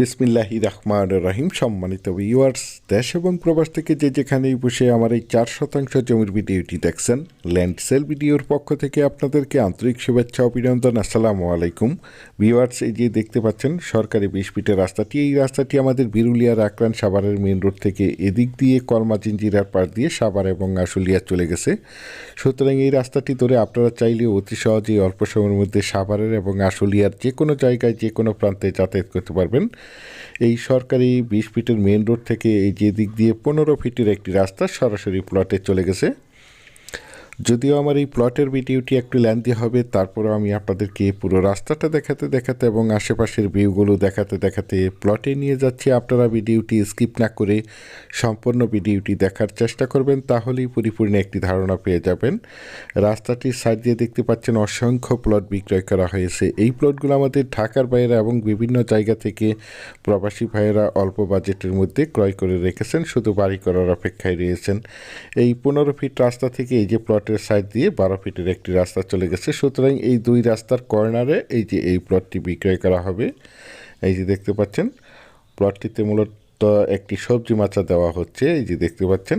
বিসমিল্লাহি রহমান রহিম, সম্মানিত ভিউয়ার্স দেশ এবং প্রবাস থেকে যে যেখানেই বসে আমার এই চার শতাংশ জমির ভিডিওটি দেখছেন ল্যান্ড সেল ভিডিওর পক্ষ থেকে আপনাদেরকে আন্তরিক শুভেচ্ছা অভিনন্দন। আসসালামু আলাইকুম। ভিউয়ার্স এই যে দেখতে পাচ্ছেন, সরকারি বিশ ফিটের রাস্তাটি, এই রাস্তাটি আমাদের বিরুলিয়ার আক্রান সাভারের মেন রোড থেকে এদিক দিয়ে কলমা জিঞ্জিরার পার দিয়ে সাভার এবং আশুলিয়া চলে গেছে। সুতরাং এই রাস্তাটি ধরে আপনারা চাইলে অতি সহজেই অল্প সময়ের মধ্যে সাভারের এবং আশুলিয়ার যে কোনো জায়গায়, যে কোনো প্রান্তে যাতায়াত করতে পারবেন। এই সরকারি বিশ ফিটের মেন রোড থেকে এই যে দিক দিয়ে পনেরো ফিটের একটি রাস্তা সরাসরি প্লটে চলে গেছে। যদিও আমার এই প্লটের ভিডিওটি একটু ল্যান্দি হবে, তারপরেও আমি আপনাদেরকে পুরো রাস্তাটা দেখাতে দেখাতে এবং আশেপাশের ভিউগুলো দেখাতে দেখাতে প্লটে নিয়ে যাচ্ছি। আপনারা ভিডিওটি স্কিপ না করে সম্পূর্ণ ভিডিওটি দেখার চেষ্টা করবেন, তাহলেই পরিপূর্ণ একটি ধারণা পেয়ে যাবেন। রাস্তাটির সাইড দিয়ে দেখতে পাচ্ছেন অসংখ্য প্লট বিক্রয় করা হয়েছে। এই প্লটগুলো আমাদের ঢাকার বাইরে এবং বিভিন্ন জায়গা থেকে প্রবাসী ভাইয়েরা অল্প বাজেটের মধ্যে ক্রয় করে রেখেছেন, শুধু বাড়ি করার অপেক্ষায় রয়েছেন। এই পনেরো ফিট রাস্তা থেকে এই যে প্লটের সাইড দিয়ে বারো ফিটের একটি রাস্তা চলে গেছে। সুতরাং এই দুই রাস্তার কর্নারে এই যে এই প্লটটি বিক্রয় করা হবে, এই যে দেখতে পাচ্ছেন, প্লটটিতে মূলত একটি সবজি মাচা দেওয়া হচ্ছে, এই যে দেখতে পাচ্ছেন।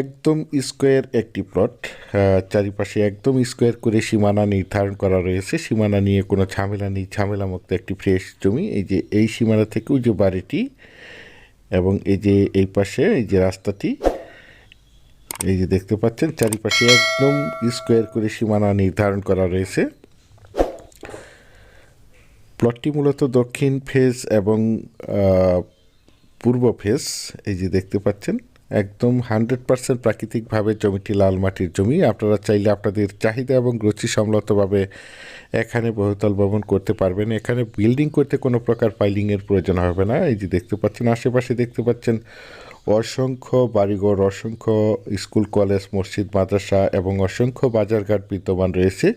একদম স্কোয়ার একটি প্লট চারিপাশে একদম স্কোয়ার করে সীমানা নির্ধারণ করা রয়েছে। সীমানা নিয়ে কোনো ঝামেলা নেই, ঝামেলামুক্ত একটি ফ্রেশ জমি। এই যে এই সীমানা থেকে ওই যে বাড়িটি এবং এই যে এই পাশে এই যে রাস্তাটি এই যে দেখতে পাচ্ছেন, চারিপাশে একদম স্কোয়ার করে সীমানা নির্ধারণ করা রয়েছে। প্লটটি মূলত দক্ষিণ ফেজ এবং পূর্ব ফেজ এই যে দেখতে পাচ্ছেন, একদম হান্ড্রেড পার্সেন্ট প্রাকৃতিকভাবে জমিটি লাল মাটির জমি। আপনারা চাইলে আপনাদের চাহিদা এবং রুচি সম্মতভাবে এখানে বহুতল ভবন করতে পারবেন। এখানে বিল্ডিং করতে কোনো প্রকার পাইলিংয়ের প্রয়োজন হবে না। এই যে দেখতে পাচ্ছেন, আশেপাশে দেখতে পাচ্ছেন অসংখ্য বাড়িঘর, অসংখ্য স্কুল, কলেজ, মসজিদ, মাদ্রাসা এবং অসংখ্য বাজারঘাট বিদ্যমান রয়েছে,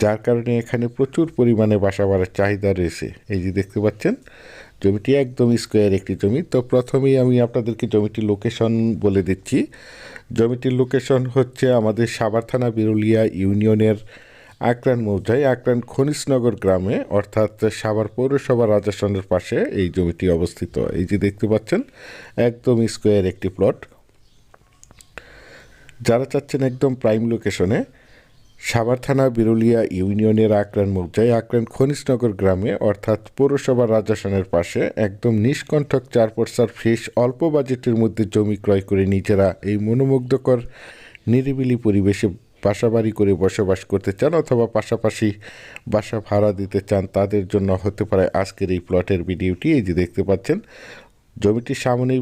যার কারণে এখানে প্রচুর পরিমাণে বাসা বাড়ার চাহিদা রয়েছে। এই যে দেখতে পাচ্ছেন, জমিটি একদম স্কোয়ার একটি জমি। তো প্রথমেই আমি আপনাদেরকে জমিটির লোকেশন বলে দিচ্ছি। জমিটির লোকেশন হচ্ছে আমাদের সাভার থানা, বিরুলিয়া ইউনিয়নের আকরান মৌজায় আকরান খনিজনগর গ্রামে, অর্থাৎ সাভার পৌরসভা রাজাসনের পাশে এই জমিটি অবস্থিত। এই যে দেখতে পাচ্ছেন, একদম স্কোয়ার একটি প্লট। যারা চাচ্ছেন একদম প্রাইম লোকেশনে, সাভার থানা বিরুলিয়া ইউনিয়নের আকরান মৌজায় আকরান খনিজনগর গ্রামে, অর্থাৎ পৌরসভা রাজাসনের পাশে, একদম নিষ্কণ্ঠক চার পর্সার ফ্রেশ অল্প বাজেটের মধ্যে জমি ক্রয় করে নিজেরা এই মনোমুগ্ধকর নিরিবিলি পরিবেশে বাসাবাড়ি করে বসবাস করতে চান অথবা পাশাপাশি বাসা ভাড়া দিতে চান, তাদের জন্য হতে পারে আজকের এই প্লটের ভিডিওটি। এই যে দেখতে পাচ্ছেন, জমিটির সামনেই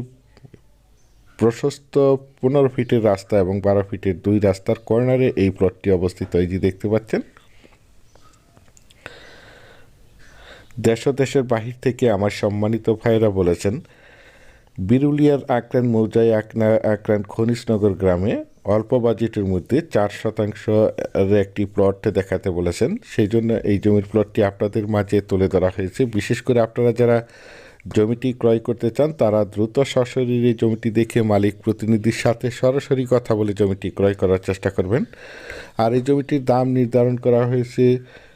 প্রশস্ত পনেরো ফিটের রাস্তা এবং বারো ফিটের দুই রাস্তার কর্নারে এই প্লটটি অবস্থিত। এই যে দেখতে পাচ্ছেন, দেশ দেশের বাহির থেকে আমার সম্মানিত ভাইয়েরা বলেছেন, বিরুলিয়ার আকরান মৌজায় আকনা আকরান খনিজনগর গ্রামে অল্প বাজেটের মধ্যে চার শতাংশ একটি প্লট দেখাতে বলেছেন। সেই জন্য এই জমির প্লটটি আপনাদের মাঝে তুলে ধরা হয়েছে। বিশেষ করে আপনারা যারা জমিটি ক্রয় করতে চান, তারা দ্রুত সশরীরে জমিটি দেখে মালিক প্রতিনিধির সাথে সরাসরি কথা বলে জমিটি ক্রয় করার চেষ্টা করবেন। আর এই জমিটির দাম নির্ধারণ করা হয়েছে